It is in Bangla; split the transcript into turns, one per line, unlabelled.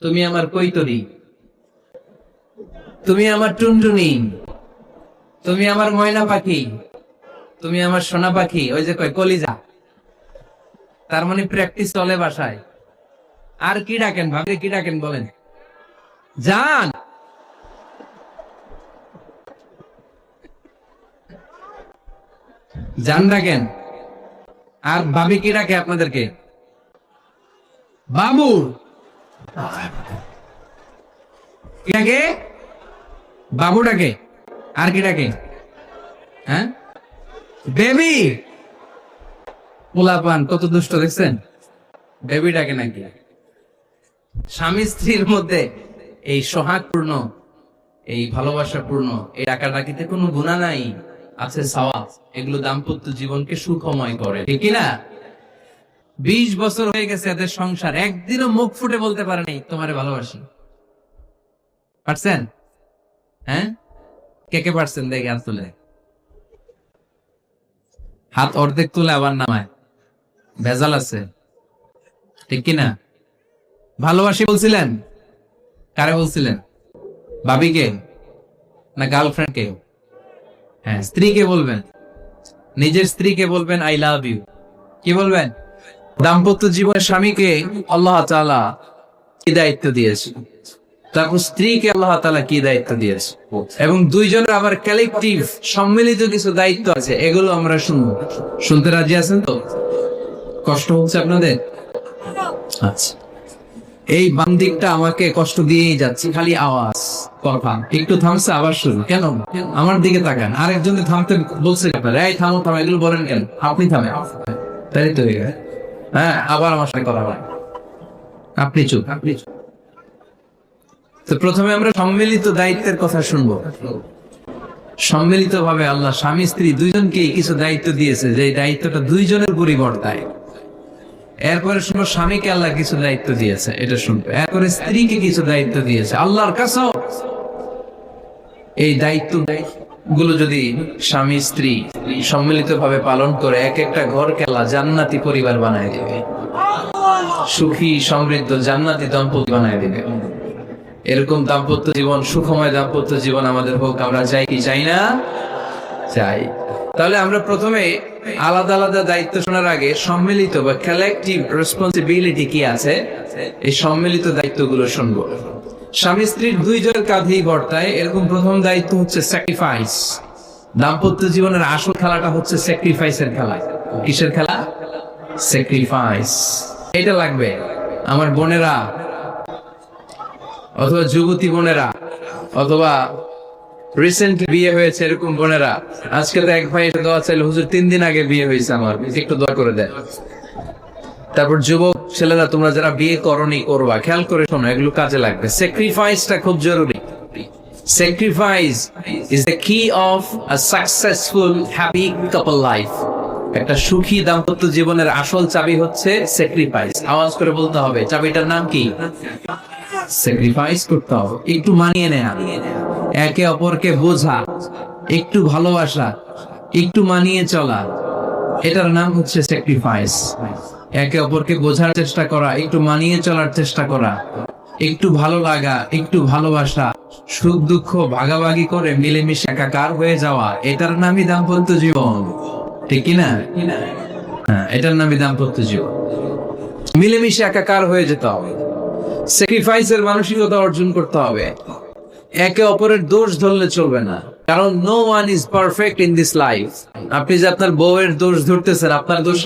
তুমি আমার কৈতরি তুমি আমার টুনটুনি। তুমি আমার ময়না পাখি। তুমি আমার সোনা পাখি, ওই যে কয়, কলিজা। তার মানে প্র্যাকটিস চলে বাসায়। আর কি ডাকেন ভাবে, কি ডাকেন বলেন। যান। যান ডাকেন। আর ভাবি কি ডাকে আপনাদেরকে? বাবু কি ডাকে বাবু আর কি ডাকে হ্যাঁ? বেবি! পোলাপান, কত দুষ্ট, দেখছেন? বেবি ডাকে নাকি? স্বামী স্ত্রীর মধ্যে এই সোহাগপূর্ণ, এই ভালোবাসাপূর্ণ, এই ডাকা ডাকিতে কোনো গুণা নাই, আছে সওয়াব। এগুলো দাম্পত্য জীবনকে সুখময় করে, ঠিক না বিশ বছর হয়ে গেছে এদের সংসার। একদিনও মুখ ফুটে বলতে পারে নাই, তোমারে ভালোবাসি। পারছেন? হ্যাঁ? কে কে পারছেন দেখে হাত তুলে। হাত অর্ধেক তুলে আবার নামায়। ভেজাল আছে। ঠিক কিনা? ভালোবাসি বলছিলেন? কারে বলছিলেন? ভাবিকে না গার্লফ্রেন্ড কে হ্যাঁ স্ত্রীকে বলবেন। নিজের স্ত্রীকে বলবেন আই লাভ ইউ কি বলবেন? দাম্পত্য জীবনের স্বামীকে আল্লাহ তাআলা কি দায়িত্ব দিয়েছে? তারপর স্ত্রীকে আল্লাহ তাআলা কি দায়িত্ব দিয়েছে? এবং দুইজনের আবার কালেকটিভ সম্মিলিত কিছু দায়িত্ব আছে, এগুলো আমরা শুনব। শুনতে রাজি আছেন তো? কষ্ট হচ্ছে আপনাদের? আচ্ছা। এই বাম দিকটা আমাকে কষ্ট দিয়েই যাচ্ছে, খালি আওয়াজ কথা একটু থামছে, আবার শুরু কেন? আমার দিকে তাকান। আরেকজন থামতে বলছে এই থামো থামো, এগুলো বলেন কেন? আপনি থামে তাই তো হয়ে আপনি চুপ, আপনি তো প্রথমে আমরা সম্মিলিত দায়িত্বের কথা শুনব। সম্মিলিত ভাবে আল্লাহ স্বামী, স্ত্রী দুইজনকে কিছু দায়িত্ব দিয়েছে, যে দায়িত্বটা দুইজনের পরিবর্তায় এরপরে শুনব স্বামীকে আল্লাহ কিছু দায়িত্ব দিয়েছে, এটা শুনব। এরপরে স্ত্রীকে কিছু দায়িত্ব দিয়েছে, আল্লাহর কাছেও এই দায়িত্বগুলো যদি স্বামী, স্ত্রী সম্মিলিত ভাবে পালন করে, এক একটা ঘরকে আল্লাহ জান্নাতি পরিবার বানায় দেবে। সুখী, সমৃদ্ধ, জান্নাতি দম্পতি বানায় দেবে। এরকম দাম্পত্য জীবন, সুখময় দাম্পত্য জীবন আমাদের হোক, আমরা চাই কি চাই না? চাই তাহলে আমরা প্রথমে আলাদা আলাদা দায়িত্ব শোনার আগে সম্মিলিত বা কালেকটিভ রেসপন্সিবিলিটি কি আছে? এই সম্মিলিত দায়িত্বগুলো শুনব। স্বামী স্ত্রীর দুইজনের কাঁধেই বর্তায়। এরকম প্রথম দায়িত্ব হচ্ছে স্যাক্রিফাইস দাম্পত্য জীবনের আসল খেলাটা হচ্ছে স্যাক্রিফাইসের খেলা। কিসের খেলা? স্যাক্রিফাইস এটা লাগবে আমার বোনেরা, অথবা যুবতী বোনেরা, অথবা রিসেন্ট বিয়ে হয়েছে এরকম বোনেরা। আজকে তো এক ভাই এসে দোয়া চাইলে, হুজুর, তিন দিন আগে বিয়ে হয়েছে আমার। একটু দোয়া করে দেয় তারপর যুবক ছেলেরা, তোমরা যারা বিয়ে করনি করবা, খেয়াল করে শোনো, এগুলো কাজে লাগবে। স্যাক্রিফাইসটা খুব জরুরি। Sacrifice is the key of a successful happy couple life একটা সুখী দাম্পত্য জীবনের আসল চাবি হচ্ছে স্যাক্রিফাইস আওয়াজ করে বলতে হবে, চাবিটার নাম কি? স্যাক্রিফাইস করতে হবে। একটু মানিয়ে নেয়া। একে অপরকে বোঝা, একটু ভালোবাসা, একটু মানিয়ে চলা। এটার নাম হচ্ছে স্যাক্রিফাইস একে অপরকে বোঝার চেষ্টা করা, একটু মানিয়ে চলার চেষ্টা করা, একটু ভালো লাগা, একটু ভালোবাসা, সুখ দুঃখ ভাগাভাগি করে মিলেমিশে একাকার হয়ে যাওয়া, এটার নামই দাম্পত্য জীবন। ঠিক কি না? হ্যাঁ এটার নামই দাম্পত্য জীবন। মিলেমিশে একাকার হয়ে যেতে হবে। স্যাক্রিফাইসের মানসিকতা অর্জন করতে হবে। একে অপরের দোষ ধরলে চলবে না। কারণ no one is perfect in this life আপনি যে আপনার বউয়ের দোষ ধরতেছেন আপনার দোষ